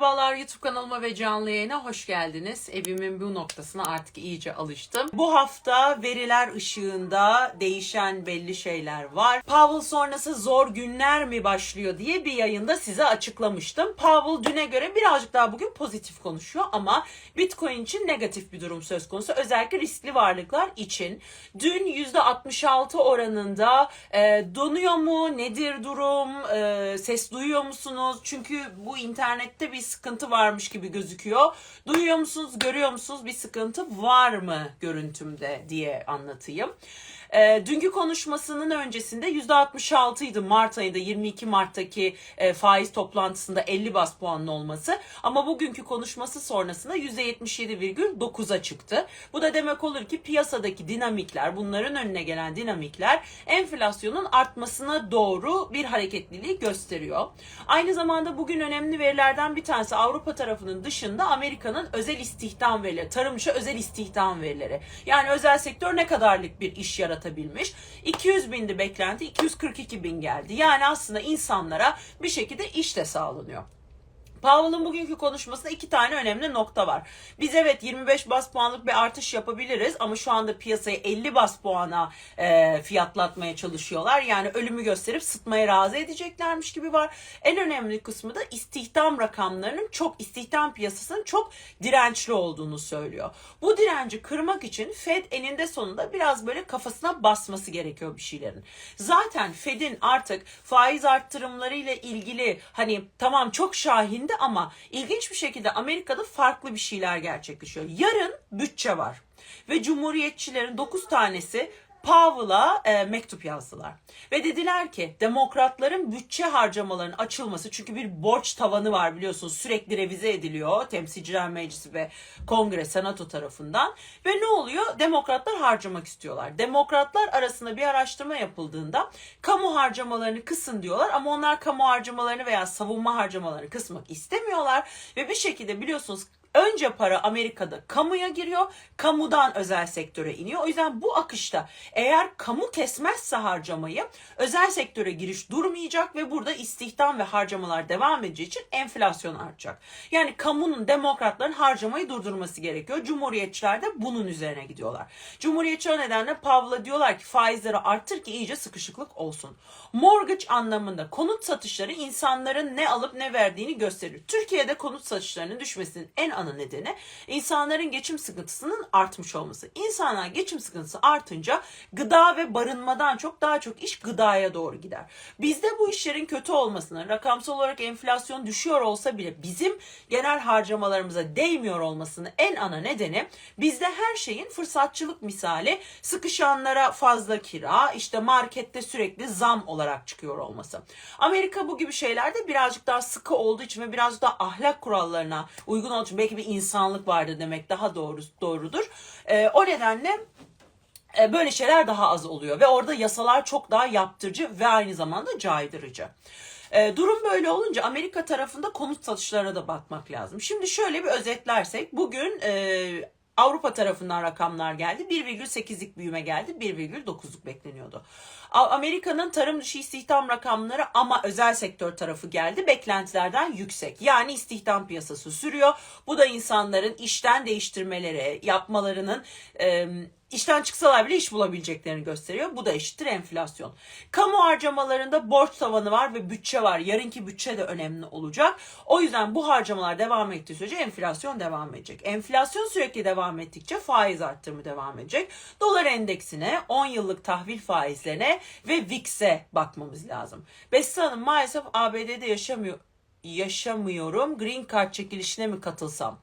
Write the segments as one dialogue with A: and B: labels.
A: Merhabalar YouTube kanalıma ve canlı yayına hoş geldiniz. Evimin bu noktasına artık iyice alıştım. Bu hafta veriler ışığında değişen belli şeyler var. Powell sonrası zor günler mi başlıyor diye bir yayında size açıklamıştım. Powell düne göre birazcık daha bugün pozitif konuşuyor ama Bitcoin için negatif bir durum söz konusu. Özellikle riskli varlıklar için. Dün %66 oranında e, donuyor mu? Nedir durum? E, ses duyuyor musunuz? Çünkü bu internette bir sıkıntı varmış gibi gözüküyor. Duyuyor musunuz? Görüyor musunuz? Bir sıkıntı var mı görüntümde diye anlatayım. E, dünkü konuşmasının öncesinde %66 idi Mart ayında 22 Mart'taki e, faiz toplantısında 50 bas puanın olması. Ama bugünkü konuşması sonrasında %77,9'a çıktı. Bu da demek olur ki piyasadaki dinamikler, bunların önüne gelen dinamikler enflasyonun artmasına doğru bir hareketliliği gösteriyor. Aynı zamanda bugün önemli verilerden bir tanesi Avrupa tarafının dışında Amerika'nın özel istihdam verileri, tarım dışı özel istihdam verileri. Yani özel sektör ne kadarlık bir iş yaratabilmiş? 200 bindi beklenti, 242 bin geldi. Yani aslında insanlara bir şekilde iş de sağlanıyor. Powell'ın bugünkü konuşmasında iki tane önemli nokta var. Biz evet 25 bas puanlık bir artış yapabiliriz ama şu anda piyasayı 50 bas puana e, fiyatlatmaya çalışıyorlar. Yani ölümü gösterip sıtmaya razı edeceklermiş gibi var. En önemli kısmı da istihdam rakamlarının çok istihdam piyasasının çok dirençli olduğunu söylüyor. Bu direnci kırmak için Fed eninde sonunda biraz böyle kafasına basması gerekiyor bir şeylerin. Zaten Fed'in artık faiz arttırımları ile ilgili hani tamam çok şahin ama ilginç bir şekilde Amerika'da farklı bir şeyler gerçekleşiyor. Yarın bütçe var ve cumhuriyetçilerin 9 tanesi Powell'a e, mektup yazdılar. Ve dediler ki demokratların bütçe harcamalarının açılması çünkü bir borç tavanı var biliyorsunuz sürekli revize ediliyor temsilciler meclisi ve kongre senato tarafından ve ne oluyor demokratlar harcamak istiyorlar. Demokratlar arasında bir araştırma yapıldığında kamu harcamalarını kısın diyorlar ama onlar kamu harcamalarını veya savunma harcamalarını kısmak istemiyorlar ve bir şekilde biliyorsunuz Önce para Amerika'da kamuya giriyor, kamudan özel sektöre iniyor. O yüzden bu akışta eğer kamu kesmezse harcamayı özel sektöre giriş durmayacak ve burada istihdam ve harcamalar devam edeceği için enflasyon artacak. Yani kamunun demokratların harcamayı durdurması gerekiyor. Cumhuriyetçiler de bunun üzerine gidiyorlar. Cumhuriyetçi nedenle Powell'a diyorlar ki faizleri arttır ki iyice sıkışıklık olsun. Mortgage anlamında konut satışları insanların ne alıp ne verdiğini gösterir. Türkiye'de konut satışlarının düşmesinin en ana nedeni insanların geçim sıkıntısının artmış olması. İnsanlar geçim sıkıntısı artınca gıda ve barınmadan çok daha çok iş gıdaya doğru gider. Bizde bu işlerin kötü olmasının rakamsal olarak enflasyon düşüyor olsa bile bizim genel harcamalarımıza değmiyor olmasının en ana nedeni bizde her şeyin fırsatçılık misali sıkışanlara fazla kira işte markette sürekli zam olarak çıkıyor olması. Amerika bu gibi şeylerde birazcık daha sıkı olduğu için ve birazcık daha ahlak kurallarına uygun olduğu için belki bir insanlık vardı demek daha doğru doğrudur. Ee, o nedenle e, böyle şeyler daha az oluyor ve orada yasalar çok daha yaptırıcı ve aynı zamanda caydırıcı. E, durum böyle olunca Amerika tarafında konut satışlarına da bakmak lazım. Şimdi şöyle bir özetlersek bugün e, Avrupa tarafından rakamlar geldi. 1,8'lik büyüme geldi. 1,9'luk bekleniyordu. Amerika'nın tarım dışı istihdam rakamları ama özel sektör tarafı geldi. Beklentilerden yüksek. Yani istihdam piyasası sürüyor. Bu da insanların işten değiştirmeleri, yapmalarının e, işten çıksalar bile iş bulabileceklerini gösteriyor. Bu da eşittir enflasyon. Kamu harcamalarında borç tavanı var ve bütçe var. Yarınki bütçe de önemli olacak. O yüzden bu harcamalar devam ettiği sürece enflasyon devam edecek. Enflasyon sürekli devam ettikçe faiz arttırımı devam edecek. Dolar endeksine, 10 yıllık tahvil faizlerine ve VIX'e bakmamız lazım. Beste Hanım maalesef ABD'de yaşamıyor yaşamıyorum. Green Card çekilişine mi katılsam?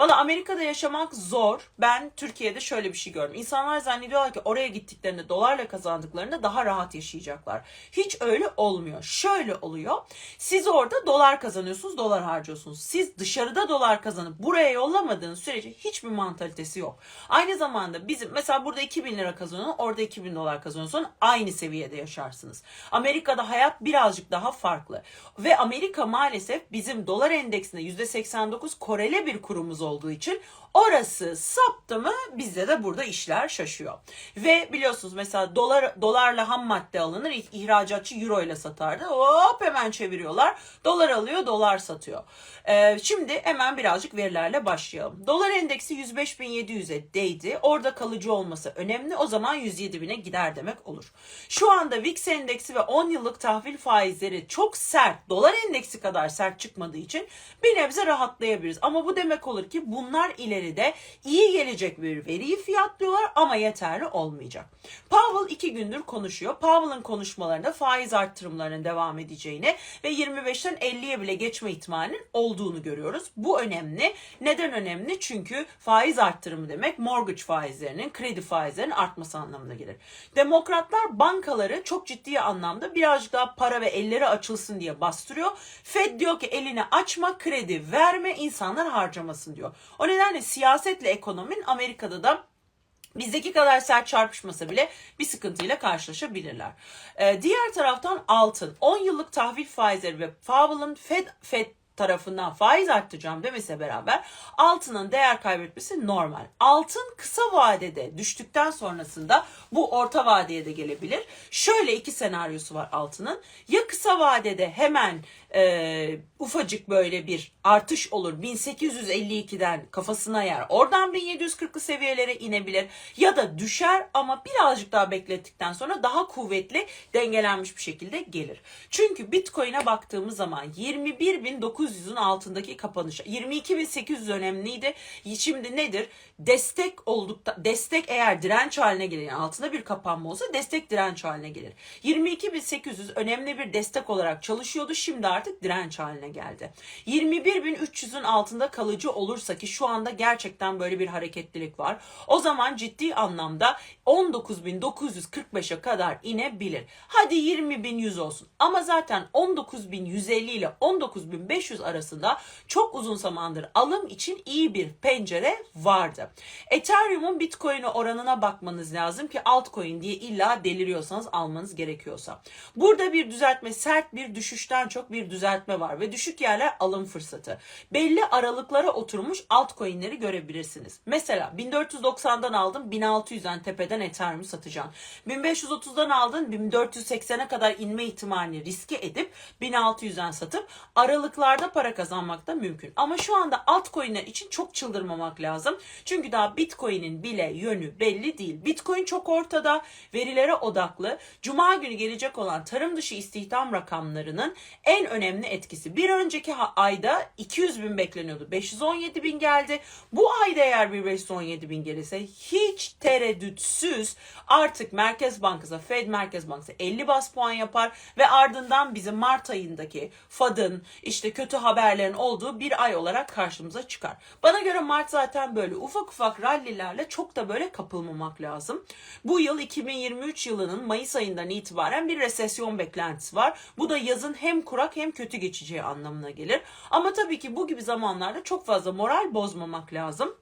A: Valla Amerika'da yaşamak zor. Ben Türkiye'de şöyle bir şey gördüm. İnsanlar zannediyorlar ki oraya gittiklerinde dolarla kazandıklarında daha rahat yaşayacaklar. Hiç öyle olmuyor. Şöyle oluyor. Siz orada dolar kazanıyorsunuz, dolar harcıyorsunuz. Siz dışarıda dolar kazanıp buraya yollamadığınız sürece hiçbir mantalitesi yok. Aynı zamanda bizim mesela burada 2000 lira kazanıyorsun, orada 2000 dolar kazanıyorsun. Aynı seviyede yaşarsınız. Amerika'da hayat birazcık daha farklı. Ve Amerika maalesef bizim dolar endeksinde %89 korele bir kurumuz olduğu için orası saptı mı bizde de burada işler şaşıyor. Ve biliyorsunuz mesela dolar dolarla ham madde alınır. İh- ihracatçı euro ile satardı. Hop hemen çeviriyorlar. Dolar alıyor, dolar satıyor. Ee, şimdi hemen birazcık verilerle başlayalım. Dolar endeksi 105.700'e değdi. Orada kalıcı olması önemli. O zaman 107.000'e gider demek olur. Şu anda VIX endeksi ve 10 yıllık tahvil faizleri çok sert. Dolar endeksi kadar sert çıkmadığı için bir nebze rahatlayabiliriz. Ama bu demek olur ki bunlar ileride iyi gelecek bir veriyi fiyatlıyorlar ama yeterli olmayacak. Powell iki gündür konuşuyor. Powell'ın konuşmalarında faiz arttırımlarının devam edeceğini ve 25'ten 50'ye bile geçme ihtimalinin olduğunu görüyoruz. Bu önemli. Neden önemli? Çünkü faiz arttırımı demek mortgage faizlerinin, kredi faizlerinin artması anlamına gelir. Demokratlar bankaları çok ciddi anlamda birazcık daha para ve elleri açılsın diye bastırıyor. Fed diyor ki elini açma, kredi verme, insanlar harcamasın diyor. O nedenle siyasetle ekonominin Amerika'da da bizdeki kadar sert çarpışmasa bile bir sıkıntıyla karşılaşabilirler. Ee, diğer taraftan altın. 10 yıllık tahvil faizleri ve Powell'ın Fed, Fed tarafından faiz arttıracağım demesiyle beraber altının değer kaybetmesi normal. Altın kısa vadede düştükten sonrasında bu orta vadeye de gelebilir. Şöyle iki senaryosu var altının. Ya kısa vadede hemen e, ufacık böyle bir artış olur 1852'den kafasına yer oradan 1740'lı seviyelere inebilir ya da düşer ama birazcık daha beklettikten sonra daha kuvvetli dengelenmiş bir şekilde gelir. Çünkü Bitcoin'e baktığımız zaman 21.900'ün altındaki kapanış 22.800 önemliydi. Şimdi nedir? Destek oldukta destek eğer direnç haline gelir yani altında bir kapanma olsa destek direnç haline gelir. 22.800 önemli bir destek olarak çalışıyordu. Şimdi artık direnç haline geldi. 21.300'ün altında kalıcı olursa ki şu anda gerçekten böyle bir hareketlilik var. O zaman ciddi anlamda 19.945'e kadar inebilir. Hadi 20.100 olsun. Ama zaten 19.150 ile 19.500 arasında çok uzun zamandır alım için iyi bir pencere vardı. Ethereum'un Bitcoin'e oranına bakmanız lazım ki altcoin diye illa deliriyorsanız almanız gerekiyorsa. Burada bir düzeltme, sert bir düşüşten çok bir düzeltme var ve düşük yerler alım fırsatı. Belli aralıklara oturmuş altcoin'leri görebilirsiniz. Mesela 1490'dan aldım 1600'den tepeden Ethereum satacağım. 1530'dan aldın 1480'e kadar inme ihtimalini riske edip 1600'den satıp aralıklarda para kazanmak da mümkün. Ama şu anda altcoin'ler için çok çıldırmamak lazım. Çünkü daha Bitcoin'in bile yönü belli değil. Bitcoin çok ortada, verilere odaklı. Cuma günü gelecek olan tarım dışı istihdam rakamlarının en önemli etkisi. Bir önceki ayda 200 bin bekleniyordu. 517 bin geldi. Bu ayda eğer bir 517 bin gelirse hiç tereddütsüz artık Merkez Bankası, Fed Merkez Bankası 50 bas puan yapar ve ardından bizim Mart ayındaki FAD'ın işte kötü haberlerin olduğu bir ay olarak karşımıza çıkar. Bana göre Mart zaten böyle ufak ufak rallilerle çok da böyle kapılmamak lazım. Bu yıl 2023 yılının Mayıs ayından itibaren bir resesyon beklentisi var. Bu da yazın hem kurak hem kötü geçeceği anlamına gelir. Ama tabii ki bu gibi zamanlarda çok fazla moral bozmamak lazım.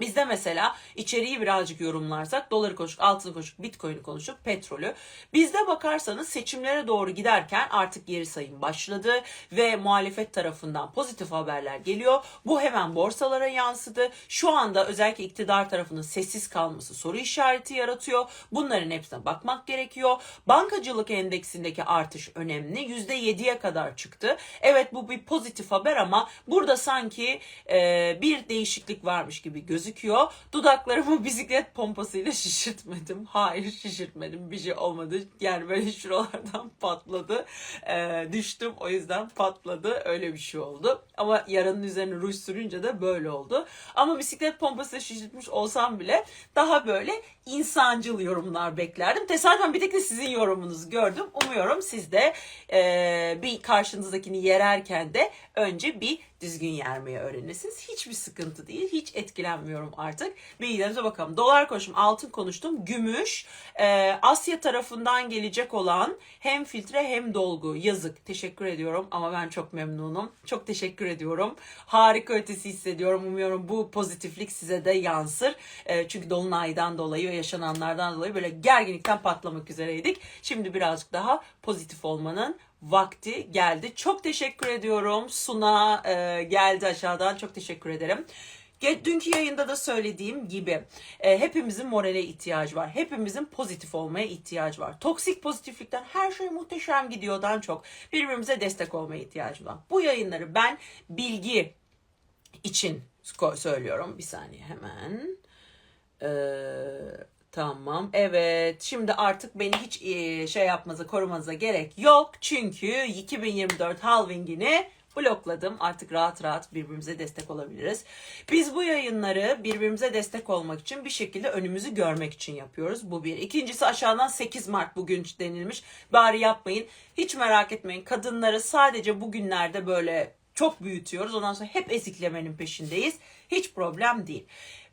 A: Bizde mesela içeriği birazcık yorumlarsak doları konuştuk, altını konuştuk, bitcoin'i konuştuk, petrolü. Bizde bakarsanız seçimlere doğru giderken artık geri sayım başladı ve muhalefet tarafından pozitif haberler geliyor. Bu hemen borsalara yansıdı. Şu anda özellikle iktidar tarafının sessiz kalması soru işareti yaratıyor. Bunların hepsine bakmak gerekiyor. Bankacılık endeksindeki artış önemli. %7'ye kadar çıktı. Evet bu bir pozitif haber ama burada sanki e, bir değişiklik varmış gibi gözüküyor. Dudaklarımı bisiklet pompasıyla şişirtmedim. Hayır şişirtmedim. Bir şey olmadı. Yani böyle şuralardan patladı. E, düştüm o yüzden patladı. Öyle bir şey oldu. Ama yaranın üzerine ruj sürünce de böyle oldu. Ama bisiklet pompasıyla şişirtmiş olsam bile daha böyle insancıl yorumlar beklerdim. Tesadüfen bir tek de sizin yorumunuzu gördüm. Umuyorum siz de e, bir karşınızdakini yererken de önce bir düzgün yermeyi öğrenirsiniz. Hiçbir sıkıntı değil. Hiç etkilenmiyorum artık. Bilgilerimize bakalım. Dolar konuştum, altın konuştum. Gümüş, e, Asya tarafından gelecek olan hem filtre hem dolgu. Yazık. Teşekkür ediyorum ama ben çok memnunum. Çok teşekkür ediyorum. Harika ötesi hissediyorum. Umuyorum bu pozitiflik size de yansır. E, çünkü dolunaydan dolayı ve yaşananlardan dolayı böyle gerginlikten patlamak üzereydik. Şimdi birazcık daha pozitif olmanın vakti geldi. Çok teşekkür ediyorum. Suna e, geldi aşağıdan. Çok teşekkür ederim. Dünkü yayında da söylediğim gibi e, hepimizin morale ihtiyacı var. Hepimizin pozitif olmaya ihtiyacı var. Toksik pozitiflikten her şey muhteşem gidiyordan çok birbirimize destek olmaya ihtiyacı var. Bu yayınları ben bilgi için söylüyorum. Bir saniye hemen. Ee, tamam. Evet. Şimdi artık beni hiç e, şey yapmanıza, korumanıza gerek yok. Çünkü 2024 halvingini blokladım. Artık rahat rahat birbirimize destek olabiliriz. Biz bu yayınları birbirimize destek olmak için bir şekilde önümüzü görmek için yapıyoruz. Bu bir. İkincisi aşağıdan 8 Mart bugün denilmiş. Bari yapmayın. Hiç merak etmeyin. Kadınları sadece bugünlerde böyle çok büyütüyoruz. Ondan sonra hep eziklemenin peşindeyiz. Hiç problem değil.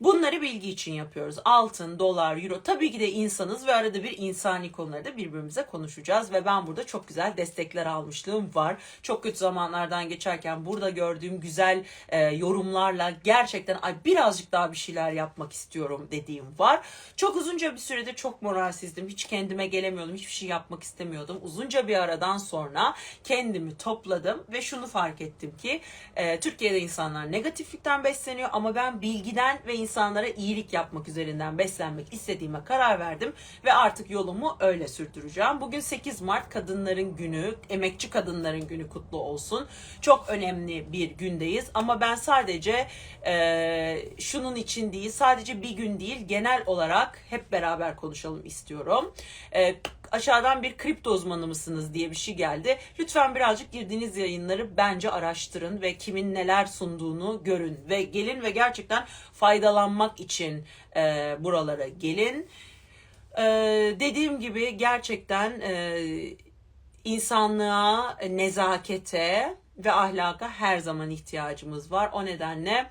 A: Bunları bilgi için yapıyoruz. Altın, dolar, euro. Tabii ki de insanız ve arada bir insani konuları da birbirimize konuşacağız. Ve ben burada çok güzel destekler almışlığım var. Çok kötü zamanlardan geçerken burada gördüğüm güzel e, yorumlarla gerçekten ay birazcık daha bir şeyler yapmak istiyorum dediğim var. Çok uzunca bir süredir çok moralsizdim. Hiç kendime gelemiyordum. Hiçbir şey yapmak istemiyordum. Uzunca bir aradan sonra kendimi topladım ve şunu fark ettim ki e, Türkiye'de insanlar negatiflikten besleniyor ama ben bilgiden ve insanlara iyilik yapmak üzerinden beslenmek istediğime karar verdim ve artık yolumu öyle sürdüreceğim. Bugün 8 Mart Kadınların Günü, Emekçi Kadınların Günü kutlu olsun. Çok önemli bir gündeyiz ama ben sadece e, şunun için değil, sadece bir gün değil, genel olarak hep beraber konuşalım istiyorum. E, aşağıdan bir kripto uzmanı mısınız diye bir şey geldi. Lütfen birazcık girdiğiniz yayınları bence araştırın ve kimin neler sunduğunu görün ve gelin ve gerçekten faydalanmak için e, buralara gelin. E, dediğim gibi gerçekten e, insanlığa, nezakete ve ahlaka her zaman ihtiyacımız var. O nedenle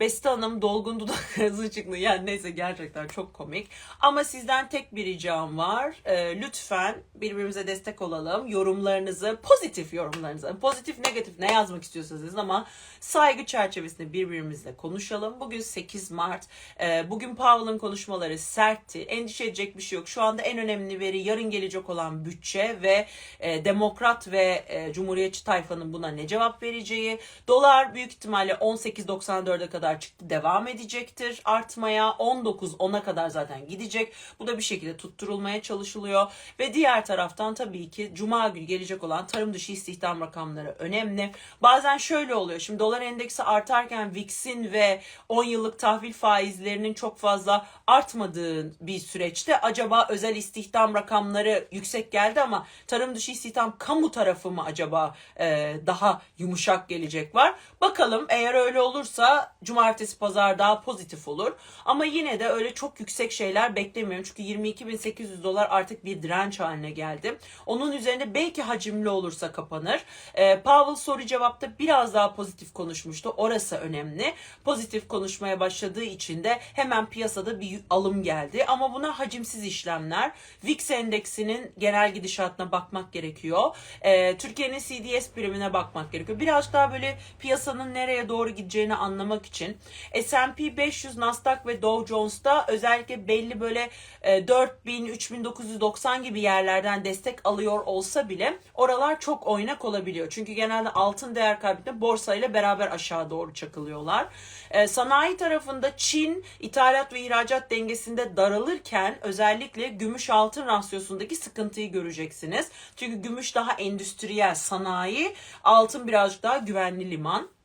A: Beste Hanım dolgun dudak hızlı çıktı. Yani neyse gerçekten çok komik. Ama sizden tek bir ricam var. Ee, lütfen birbirimize destek olalım. Yorumlarınızı, pozitif yorumlarınızı, pozitif negatif ne yazmak istiyorsanız yazın ama saygı çerçevesinde birbirimizle konuşalım. Bugün 8 Mart. Ee, bugün Powell'ın konuşmaları sertti. Endişe edecek bir şey yok. Şu anda en önemli veri yarın gelecek olan bütçe ve e, demokrat ve e, cumhuriyetçi tayfanın buna ne cevap vereceği. Dolar büyük ihtimalle 18.94'e kadar çıktı devam edecektir artmaya. 19 10'a kadar zaten gidecek. Bu da bir şekilde tutturulmaya çalışılıyor. Ve diğer taraftan tabii ki cuma günü gelecek olan tarım dışı istihdam rakamları önemli. Bazen şöyle oluyor. Şimdi dolar endeksi artarken VIX'in ve 10 yıllık tahvil faizlerinin çok fazla artmadığı bir süreçte acaba özel istihdam rakamları yüksek geldi ama tarım dışı istihdam kamu tarafı mı acaba e, daha yumuşak gelecek var. Bakalım eğer öyle olursa cumartesi pazar daha pozitif olur. Ama yine de öyle çok yüksek şeyler beklemiyorum. Çünkü 22.800 dolar artık bir direnç haline geldi. Onun üzerinde belki hacimli olursa kapanır. E, Powell soru cevapta biraz daha pozitif konuşmuştu. Orası önemli. Pozitif konuşmaya başladığı için de hemen piyasada bir alım geldi. Ama buna hacimsiz işlemler. VIX endeksinin genel gidişatına bakmak gerekiyor. E, Türkiye'nin CDS primine bakmak gerekiyor. Birazcık daha böyle piyasanın nereye doğru gideceğini anlamak için S&P 500, Nasdaq ve Dow Jones'ta özellikle belli böyle e, 4000, 3990 gibi yerlerden destek alıyor olsa bile oralar çok oynak olabiliyor. Çünkü genelde altın değer kaybettiğinde borsayla beraber aşağı doğru çakılıyorlar. E, sanayi tarafında Çin ithalat ve ihracat dengesinde daralırken özellikle gümüş altın rasyosundaki sıkıntıyı göreceksiniz. Çünkü gümüş daha endüstriyel sanayi, altın birazcık daha güvenli liman.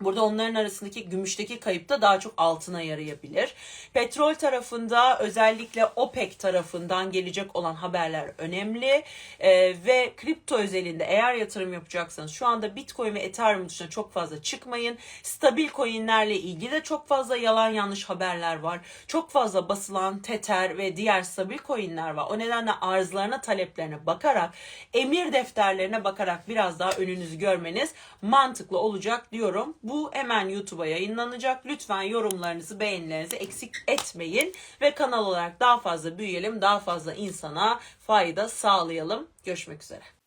A: Burada onların arasındaki gümüşteki kayıp da daha çok altına yarayabilir. Petrol tarafında özellikle OPEC tarafından gelecek olan haberler önemli. Ee, ve kripto özelinde eğer yatırım yapacaksanız şu anda Bitcoin ve Ethereum dışında çok fazla çıkmayın. Stabil coinlerle ilgili de çok fazla yalan yanlış haberler var. Çok fazla basılan Tether ve diğer stabil coinler var. O nedenle arzlarına taleplerine bakarak emir defterlerine bakarak biraz daha önünüzü görmeniz mantıklı olacak diyorum. Bu hemen YouTube'a yayınlanacak. Lütfen yorumlarınızı, beğenilerinizi eksik etmeyin ve kanal olarak daha fazla büyüyelim, daha fazla insana fayda sağlayalım. Görüşmek üzere.